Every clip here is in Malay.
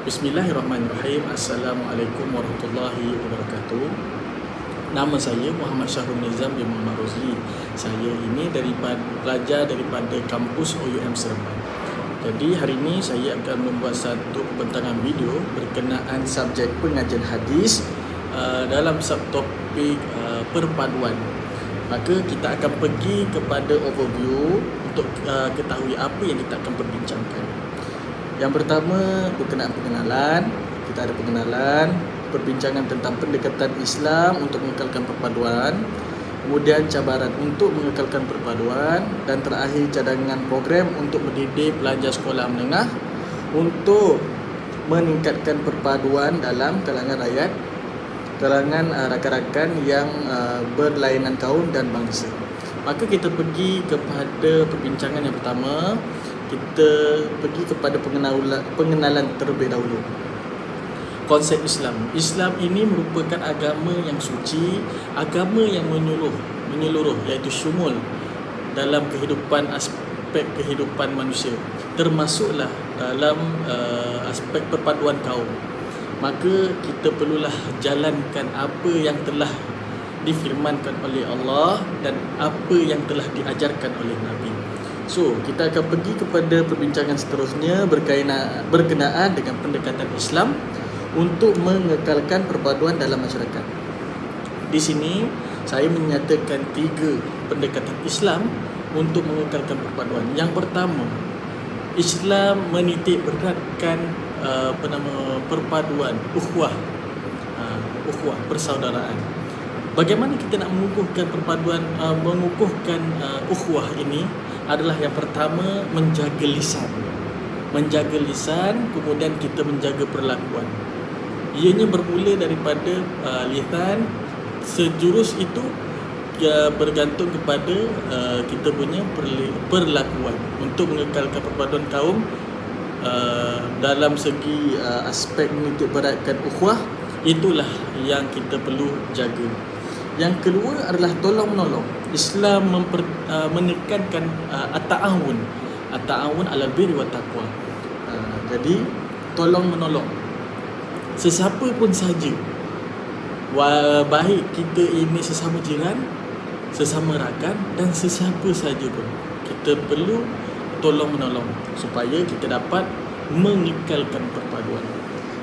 Bismillahirrahmanirrahim. Assalamualaikum warahmatullahi wabarakatuh. Nama saya Muhammad Syahrul Nizam bin Muhammad Rozli. Saya ini daripada pelajar daripada kampus OUM Seremban. Jadi hari ini saya akan membuat satu pembentangan video berkenaan subjek pengajian hadis uh, dalam subtopik uh, perpaduan. Maka kita akan pergi kepada overview untuk uh, ketahui apa yang kita akan perbincangkan. Yang pertama berkenaan pengenalan. Kita ada pengenalan Perbincangan tentang pendekatan Islam Untuk mengekalkan perpaduan. Kemudian cabaran untuk mengekalkan perpaduan. Dan terakhir cadangan program Untuk mendidik pelajar sekolah menengah Untuk meningkatkan perpaduan dalam kalangan rakyat Kalangan uh, rakan-rakan yang uh, berlainan kaum dan bangsa. Maka kita pergi kepada perbincangan yang pertama kita pergi kepada pengenalan, pengenalan terlebih dahulu konsep Islam. Islam ini merupakan agama yang suci, agama yang menyeluruh, menyeluruh iaitu syumul dalam kehidupan aspek kehidupan manusia. Termasuklah dalam uh, aspek perpaduan kaum. Maka kita perlulah jalankan apa yang telah difirmankan oleh Allah dan apa yang telah diajarkan oleh Nabi. So, kita akan pergi kepada perbincangan seterusnya berkaitan berkenaan dengan pendekatan Islam untuk mengekalkan perpaduan dalam masyarakat. Di sini saya menyatakan tiga pendekatan Islam untuk mengekalkan perpaduan. Yang pertama, Islam menitik beratkan uh, apa nama perpaduan ukhuwah. Uh, ukhuwah persaudaraan. Bagaimana kita nak mengukuhkan perpaduan uh, mengukuhkan uh, ukhuwah ini? Adalah yang pertama menjaga lisan. Menjaga lisan kemudian kita menjaga perlakuan. Ianya bermula daripada uh, lisan sejurus itu ya, bergantung kepada uh, kita punya perlakuan untuk mengekalkan perpaduan kaum uh, dalam segi uh, aspek menitik beratkan ukhuwah itulah yang kita perlu jaga. Yang kedua adalah tolong menolong. Islam memper, uh, menekankan uh, at-ta'awun. At-ta'awun ala birri wa taqwa. Uh, jadi tolong menolong. Sesiapa pun saja. Baik kita ini sesama jiran, sesama rakan dan sesiapa saja pun. Kita perlu tolong menolong supaya kita dapat mengekalkan perpaduan.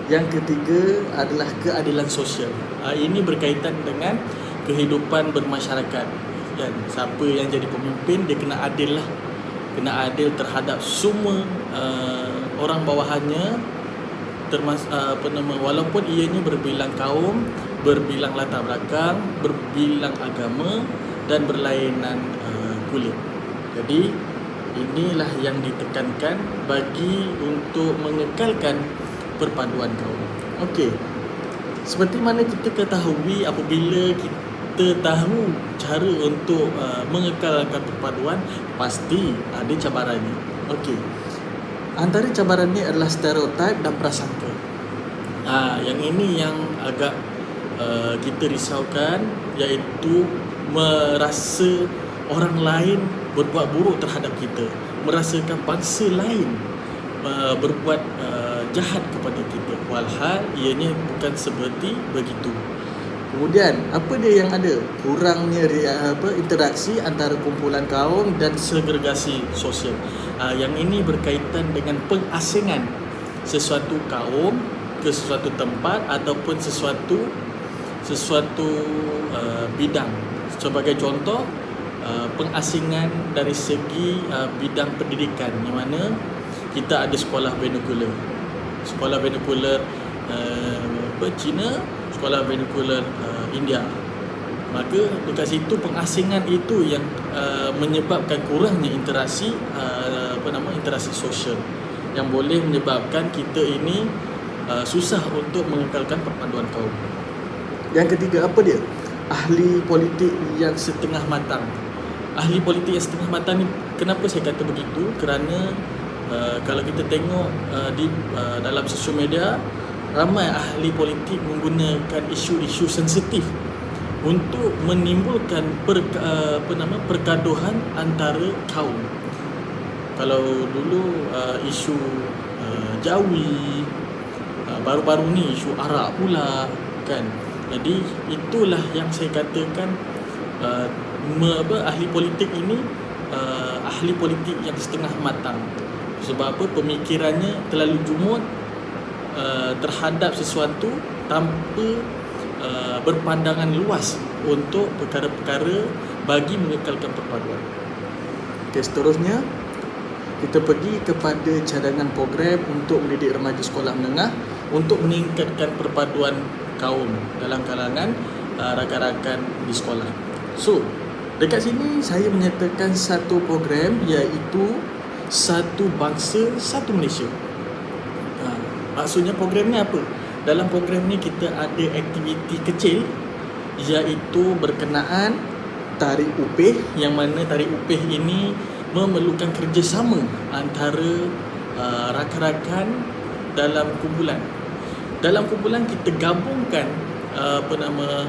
Yang ketiga adalah keadilan sosial. Uh, ini berkaitan dengan kehidupan bermasyarakat. Kan? Siapa yang jadi pemimpin dia kena adil lah. Kena adil terhadap semua uh, orang bawahannya. Termas uh, apa nama walaupun ianya berbilang kaum berbilang latar belakang berbilang agama dan berlainan uh, kulit. Jadi inilah yang ditekankan bagi untuk mengekalkan perpaduan kaum. Okey. Seperti mana kita ketahui apabila kita kita tahu cara untuk uh, mengekalkan perpaduan pasti ada cabarannya. Okey. Antara cabarannya adalah stereotip dan prasangka. Ha, yang ini yang agak uh, kita risaukan iaitu merasa orang lain berbuat buruk terhadap kita, merasakan bangsa lain uh, berbuat uh, jahat kepada kita. Walhal ianya bukan seperti begitu. Kemudian apa dia yang ada? Kurangnya apa interaksi antara kumpulan kaum dan segregasi sosial. Uh, yang ini berkaitan dengan pengasingan sesuatu kaum ke sesuatu tempat ataupun sesuatu sesuatu uh, bidang. Sebagai contoh uh, pengasingan dari segi uh, bidang pendidikan di mana kita ada sekolah vernacular. Sekolah vernacular uh, apa Cina sekolah vernacular uh, India. Maka dekat situ pengasingan itu yang uh, menyebabkan kurangnya interaksi uh, apa nama interaksi sosial yang boleh menyebabkan kita ini uh, susah untuk mengekalkan perpaduan kaum. Yang ketiga apa dia? Ahli politik yang setengah matang. Ahli politik yang setengah matang ni kenapa saya kata begitu? Kerana uh, kalau kita tengok uh, di uh, dalam sosial media ramai ahli politik menggunakan isu-isu sensitif untuk menimbulkan per, uh, apa nama pergaduhan antara kaum. Kalau dulu uh, isu uh, Jawi, uh, baru-baru ni isu arak pula kan? Jadi itulah yang saya katakan uh, me, apa, ahli politik ini uh, ahli politik yang setengah matang. Sebab apa? Pemikirannya terlalu jumut uh, terhadap sesuatu tanpa uh, berpandangan luas untuk perkara-perkara bagi mengekalkan perpaduan. Okey, seterusnya kita pergi kepada cadangan program untuk mendidik remaja sekolah menengah untuk meningkatkan perpaduan kaum dalam kalangan uh, rakan-rakan di sekolah. So, dekat sini saya menyatakan satu program iaitu satu bangsa satu Malaysia. Maksudnya program ni apa? Dalam program ni kita ada aktiviti kecil iaitu berkenaan tarik upih yang mana tarik upih ini memerlukan kerjasama antara uh, rakan-rakan dalam kumpulan. Dalam kumpulan kita gabungkan uh, apa nama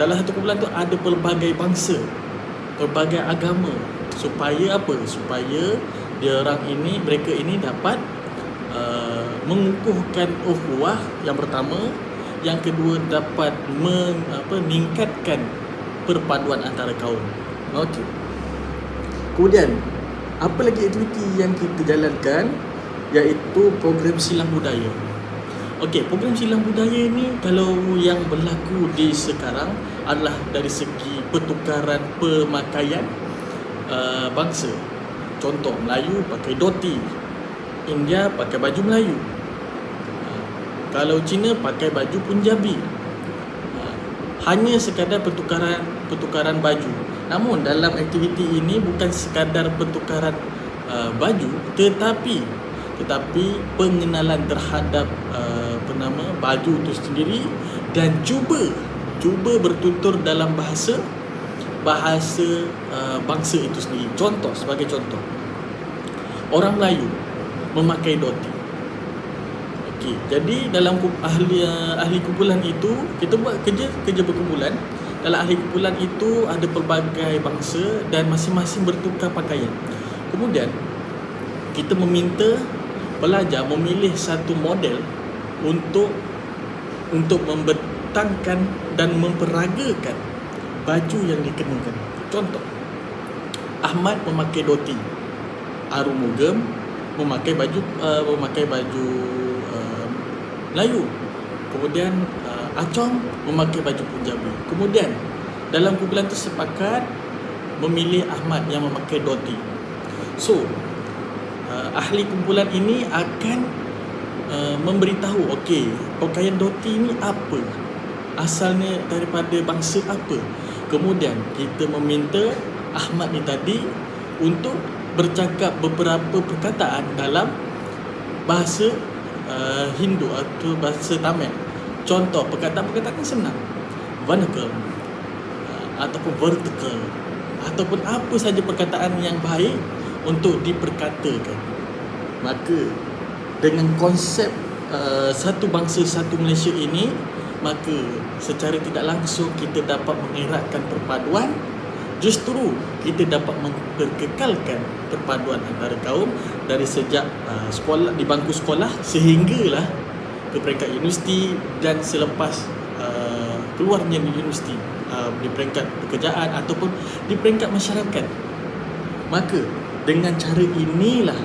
dalam satu kumpulan tu ada pelbagai bangsa pelbagai agama. Supaya apa? Supaya dia orang ini mereka ini dapat uh, mengukuhkan ukhuwah yang pertama yang kedua dapat men, apa meningkatkan perpaduan antara kaum. Okey. Kemudian apa lagi aktiviti yang kita jalankan? Iaitu program silang budaya. Okey, program silang budaya ni kalau yang berlaku di sekarang adalah dari segi pertukaran pemakaian uh, bangsa. Contoh Melayu pakai doti, India pakai baju Melayu. Uh, kalau Cina pakai baju Punjabi. Uh, hanya sekadar pertukaran pertukaran baju. Namun dalam aktiviti ini bukan sekadar pertukaran uh, baju tetapi tetapi pengenalan terhadap uh, apa nama baju itu sendiri dan cuba cuba bertutur dalam bahasa bahasa uh, bangsa itu sendiri. Contoh sebagai contoh. Orang Melayu memakai doti. Okey, jadi dalam ahli ahli kumpulan itu kita buat kerja kerja berkumpulan. Dalam ahli kumpulan itu ada pelbagai bangsa dan masing-masing bertukar pakaian. Kemudian kita meminta pelajar memilih satu model untuk untuk membentangkan dan memperagakan baju yang dikenakan. Contoh, Ahmad memakai doti, Arumugam memakai baju uh, memakai baju uh, Melayu. Kemudian uh, Acong memakai baju Punjabi. Kemudian dalam kumpulan itu sepakat memilih Ahmad yang memakai doti. So, uh, ahli kumpulan ini akan Uh, memberitahu okey pakaian doti ni apa asalnya daripada bangsa apa kemudian kita meminta Ahmad ni tadi untuk bercakap beberapa perkataan dalam bahasa uh, Hindu atau bahasa Tamil. Contoh perkataan-perkataan ni senang. Vernacle uh, ataupun vertical ataupun apa saja perkataan yang baik untuk diperkatakan. Maka dengan konsep uh, satu bangsa satu Malaysia ini maka secara tidak langsung kita dapat mengeratkan perpaduan justru kita dapat memperkekalkan perpaduan antara kaum dari sejak uh, sekolah di bangku sekolah sehinggalah ke peringkat universiti dan selepas uh, keluarnya universiti uh, di peringkat pekerjaan ataupun di peringkat masyarakat maka dengan cara inilah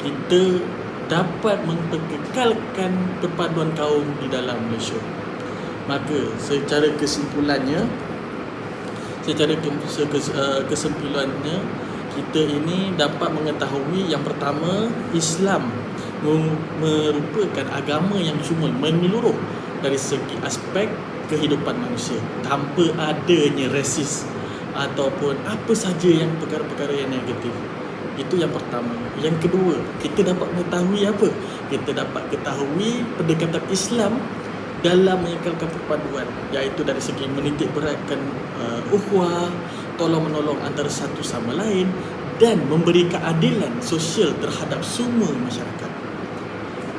kita dapat memperkekalkan perpaduan kaum di dalam Malaysia. Maka secara kesimpulannya secara uh, kesimpulannya kita ini dapat mengetahui yang pertama Islam merupakan agama yang cuma menyeluruh dari segi aspek kehidupan manusia tanpa adanya resis ataupun apa saja yang perkara-perkara yang negatif. Itu yang pertama. Yang kedua, kita dapat mengetahui apa? Kita dapat ketahui pendekatan Islam dalam mengekalkan perpaduan iaitu dari segi menitik beratkan uh, ukhuwah, tolong menolong antara satu sama lain dan memberi keadilan sosial terhadap semua masyarakat.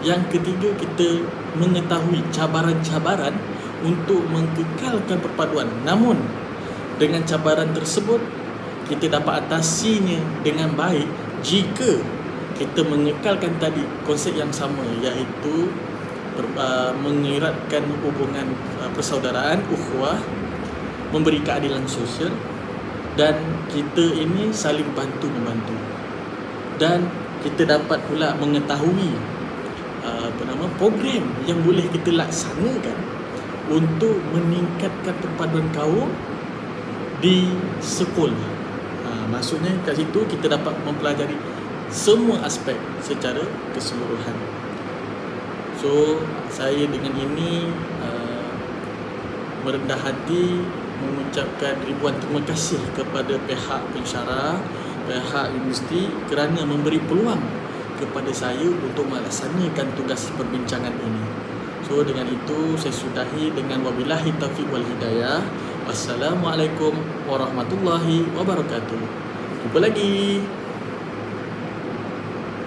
Yang ketiga, kita mengetahui cabaran-cabaran untuk mengekalkan perpaduan. Namun, dengan cabaran tersebut, kita dapat atasinya dengan baik jika kita mengekalkan tadi konsep yang sama iaitu ber- uh, mengiratkan hubungan uh, persaudaraan ukhuwah memberi keadilan sosial dan kita ini saling bantu membantu dan kita dapat pula mengetahui uh, apa nama program yang boleh kita laksanakan untuk meningkatkan perpaduan kaum di sekolah. Ha, maksudnya kat situ kita dapat mempelajari semua aspek secara keseluruhan. So saya dengan ini uh, merendah hati mengucapkan ribuan terima kasih kepada pihak pensyarah, pihak universiti kerana memberi peluang kepada saya untuk melaksanakan tugas perbincangan ini. So dengan itu saya sudahi dengan wabillahi taufiq wal hidayah. Wassalamualaikum warahmatullahi wabarakatuh. Jumpa lagi.